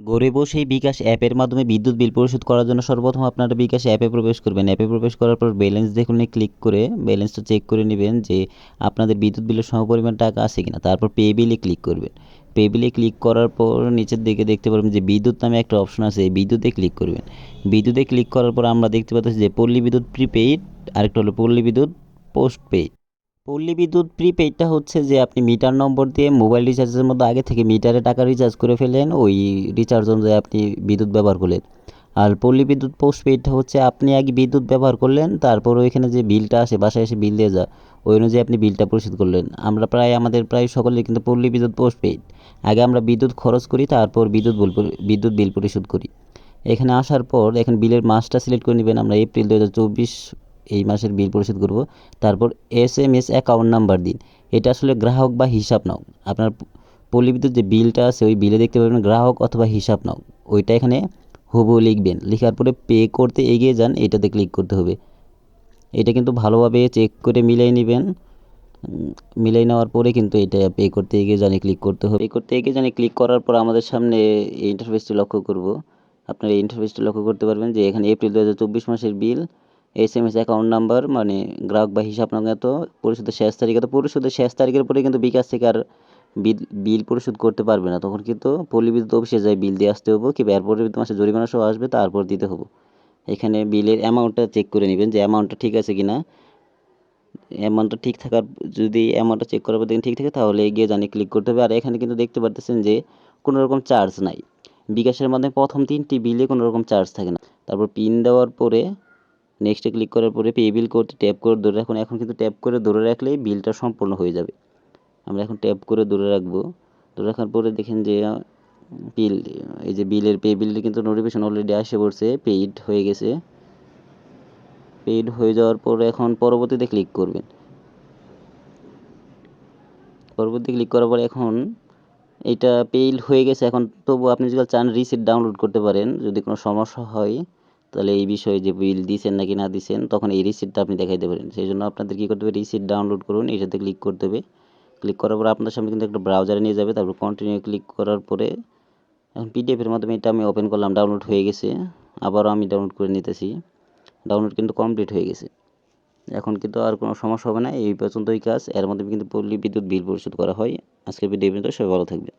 ঘরে বসেই বিকাশ অ্যাপের মাধ্যমে বিদ্যুৎ বিল পরিশোধ করার জন্য সর্বপ্রথম আপনারা বিকাশ অ্যাপে প্রবেশ করবেন। অ্যাপে প্রবেশ করার পর ব্যালেন্স দেখুন ক্লিক করে ব্যালেন্সটা চেক করে নেবেন যে আপনাদের বিদ্যুৎ বিলের সমপরিমাণ টাকা আছে কিনা। তারপর পে বিলে ক্লিক করবেন। পে বিলে ক্লিক করার পর নিচের দিকে দেখতে পারবেন যে বিদ্যুৎ নামে একটা অপশন আছে, এই বিদ্যুতে ক্লিক করবেন। বিদ্যুতে ক্লিক করার পর আমরা দেখতে পাচ্ছি যে পল্লী বিদ্যুৎ প্রিপেইড, আরেকটা হলো পল্লী বিদ্যুৎ পোস্ট পেইড পল্লী বিদ্যুৎ প্রিপেইডটা হচ্ছে যে আপনি মিটার নম্বর দিয়ে মোবাইল রিচার্জের মধ্যে আগে থেকে মিটারে টাকা রিচার্জ করে ফেলেন, ওই রিচার্জ অনুযায়ী আপনি বিদ্যুৎ ব্যবহার করলেন। আর পল্লী বিদ্যুৎ পোস্ট পেইডটা হচ্ছে আপনি আগে বিদ্যুৎ ব্যবহার করলেন, তারপর ওইখানে যে বিলটা আসে, বাসায় এসে বিল দিয়ে যা ওই অনুযায়ী আপনি বিলটা পরিশোধ করলেন। আমরা প্রায়, আমাদের প্রায় সকলে কিন্তু পল্লী বিদ্যুৎ পোস্ট পেইড আগে আমরা বিদ্যুৎ খরচ করি, তারপর বিদ্যুৎ বিল বিদ্যুৎ বিল পরিশোধ করি। এখানে আসার পর, এখানে বিলের মাসটা সিলেক্ট করে নেবেন, আমরা এপ্রিল দু হাজার চব্বিশ এই মাসের বিল পরিশোধ করব। তারপর S M S account number দিন। এটা আসলে গ্রাহক বা হিসাব নাও। আপনার পল্লী বিদ্যুৎ যে বিলটা আছে, ওই বিলে দেখতে পাবেন গ্রাহক অথবা হিসাব নাও। ওইটা এখানে হুবহু লিখবেন। লেখার পরে পে করতে এগিয়ে যান, এটাতে ক্লিক করতে হবে। এটা কিন্তু ভালোভাবে চেক করে মিলাই নেবেন। মিলাই নেওয়ার পরে কিন্তু এটা পে করতে এগিয়ে জানি ক্লিক করতে হবে। পে করতে এগিয়ে জানি ক্লিক করার পর আমাদের সামনে এই ইন্টারফেসটি লক্ষ্য করব। আপনার এই ইন্টারফেসটি লক্ষ্য করতে পারবেন যে এখানে এপ্রিল দু হাজার চব্বিশ মাসের বিল S M S account number মানে গ্রাহক বা হিসাব এত পরিশোধের শেষ তারিখ এত পরিশোধের শেষ তারিখের পরে কিন্তু বিকাশ থেকে আর বিল বিল পরিশোধ করতে পারবে না। তখন কিন্তু পল্লী বিদ্যুৎ অফিসে যায় বিল দিয়ে আসতে হব, কিংবা এর পরবর্তী মাসে জরিমানা সহ আসবে, তারপর দিতে হব। এখানে বিলের অ্যামাউন্টটা চেক করে নেবেন যে অ্যামাউন্টটা ঠিক আছে কিনা। অ্যামাউন্টটা ঠিক থাকার, যদি অ্যামাউন্টটা চেক করার পর দেখেন ঠিক থাকে, তাহলে এগিয়ে জানি ক্লিক করতে হবে। আর এখানে কিন্তু দেখতে পারতেছেন যে কোনো রকম চার্জ নাই। বিকাশের মাধ্যমে প্রথম তিনটি বিলে কোনো রকম চার্জ থাকে না। তারপর পিন দেওয়ার পরে নেক্সটে ক্লিক করার পরে পে বিল করতে ট্যাপ করে ধরে রাখুন। এখন কিন্তু ট্যাপ করে ধরে রাখলেই বিলটা সম্পূর্ণ হয়ে যাবে। আমরা এখন ট্যাপ করে ধরে রাখব। ধরে রাখার পরে দেখেন যে বিল এই যে বিলের পে বিলের কিন্তু নোটিফিকেশন অলরেডি আসে পড়ছে পেইড হয়ে গেছে। পেইড হয়ে যাওয়ার পর এখন পরবর্তীতে ক্লিক করবেন। পরবর্তী ক্লিক করার পর এখন এটা পেইড হয়ে গেছে। এখন তবু আপনি যদি চান রিসিট ডাউনলোড করতে পারেন, যদি কোনো সমস্যা হয় তাহলে এই বিষয়ে যে বিল দিছেন নাকি না দিছেন, তখন এই রিসিটটা আপনি দেখাইতে পারেন। সেই জন্য আপনাদের কী করতে হবে? রিসিট ডাউনলোড করুন এটাতে ক্লিক করতে হবে। ক্লিক করার পর আপনার সামনে কিন্তু একটা ব্রাউজারে নিয়ে যাবে, তারপর কন্টিনিউ ক্লিক করার পরে এখন পিডিএফের মাধ্যমে এটা আমি ওপেন করলাম ডাউনলোড হয়ে গেছে। আবারও আমি ডাউনলোড করে নিতেছি। ডাউনলোড কিন্তু কমপ্লিট হয়ে গেছে। এখন কিন্তু আর কোনো সমস্যা হবে না, এই পর্যন্তই কাজ। এর মাধ্যমে কিন্তু পল্লী বিদ্যুৎ বিল পরিশোধ করা হয়। আজকের ভিডিও পর্যন্ত, সবাই ভালো থাকবে